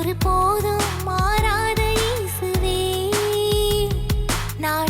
ஒரு போதும் மாறாத இயேசுவே. நான்